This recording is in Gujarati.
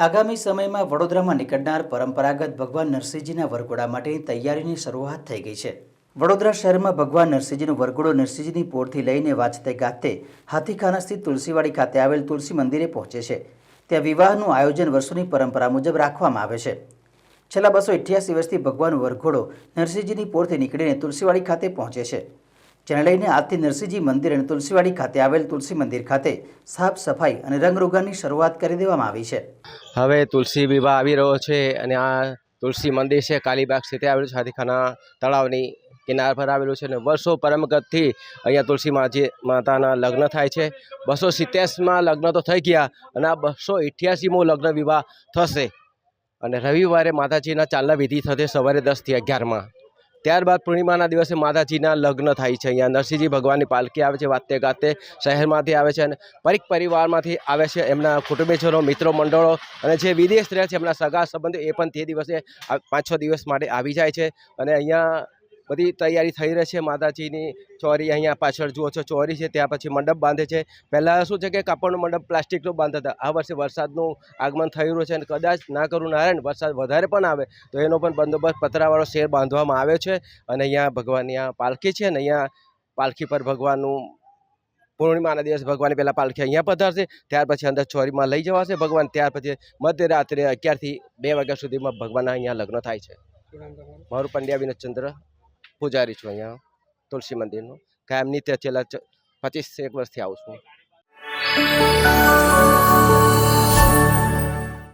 આગામી સમયમાં વડોદરામાં નીકળનાર પરંપરાગત ભગવાન નરસિંહજીના વરઘોડા માટેની તૈયારીની શરૂઆત થઈ ગઈ છે. વડોદરા શહેરમાં ભગવાન નરસિંહજીનો વરઘોડો નરસિંહજીની પોળથી લઈને વાંચતે ગાતે હાથીખાના સ્થિત તુલસીવાડી ખાતે આવેલ તુલસી મંદિરે પહોંચે છે. ત્યાં વિવાહનું આયોજન વર્ષોની પરંપરા મુજબ રાખવામાં આવે છે. છેલ્લા બસો અઠ્યાસી વર્ષથી ભગવાન વરઘોડો નરસિંહજીની પોળથી નીકળીને તુલસીવાડી ખાતે પહોંચે છે. જેને લઈને આજથી નરસિંહજી મંદિર અને તુલસીવાડી ખાતે આવેલ તુલસી મંદિર ખાતે સાફ સફાઈ અને રંગરોગાનની શરૂઆત કરી દેવામાં આવી છે. હવે તુલસી વિવાહ આવી રહ્યો છે અને આ તુલસી મંદિર છે, કાલીબાગ સ્થિતિ આવેલું છે, હાથીખાના તળાવની કિનાર પર આવેલું છે અને વર્ષો પરંપરાગતથી અહીંયા તુલસી માજી માતાના લગ્ન થાય છે. બસો સિત્યાસીમાં લગ્ન તો થઈ ગયા અને આ બસો અઠ્યાસીમો લગ્ન વિવાહ થશે અને રવિવારે માતાજીના ચાલના વિધિ થશે સવારે દસથી અગિયારમાં. ત્યારબાદ પૂર્ણિમાના દિવસે માતાજીના લગ્ન થાય છે. અહીંયા નરસિંહજી ભગવાનની પાલખી આવે છે વાતે ગાતે શહેરમાંથી આવે છે અને પરિક પરિવારમાંથી આવે છે. એમના કુટુંબીજનો, મિત્રો, મંડળો અને જે વિદેશ રહે છે એમના સગા સંબંધો એ પણ તે દિવસે પાંચ છ દિવસ માટે આવી જાય છે. અને અહીંયા બધી તૈયારી થઈ રહી છે. માતાજીની ચોરી અહીંયા પાછળ જુઓ છો ચોરી છે ત્યાં પછી મંડપ બાંધે છે. પહેલાં શું છે કે કાપડનો મંડપ પ્લાસ્ટિકનો બાંધતા હતા. આ વર્ષે વરસાદનું આગમન થઈ રહ્યું છે અને કદાચ ના કરું નારાયણ વરસાદ વધારે પણ આવે તો એનો પણ બંદોબસ્ત પતરાવાળો શેર બાંધવામાં આવ્યો છે. અને અહીંયા ભગવાનની આ પાલખી છે અને અહીંયા પાલખી પર ભગવાનનું પૂર્ણિમાના દિવસે ભગવાનની પહેલાં પાલખી અહીંયા પધારશે ત્યાર પછી અંદર ચોરીમાં લઈ જવાશે ભગવાન ત્યાર પછી મધ્યરાત્રે અગિયારથી બે વાગ્યા સુધીમાં ભગવાનના અહીંયા લગ્ન થાય છે. મારું પંડ્યા વિનોદચંદ્ર. પૂજારી છું અહીંયા તુલસી મંદિરનું. કાયમ નિત્ય છેલ્લા પચીસ એક વર્ષથી આવું છું.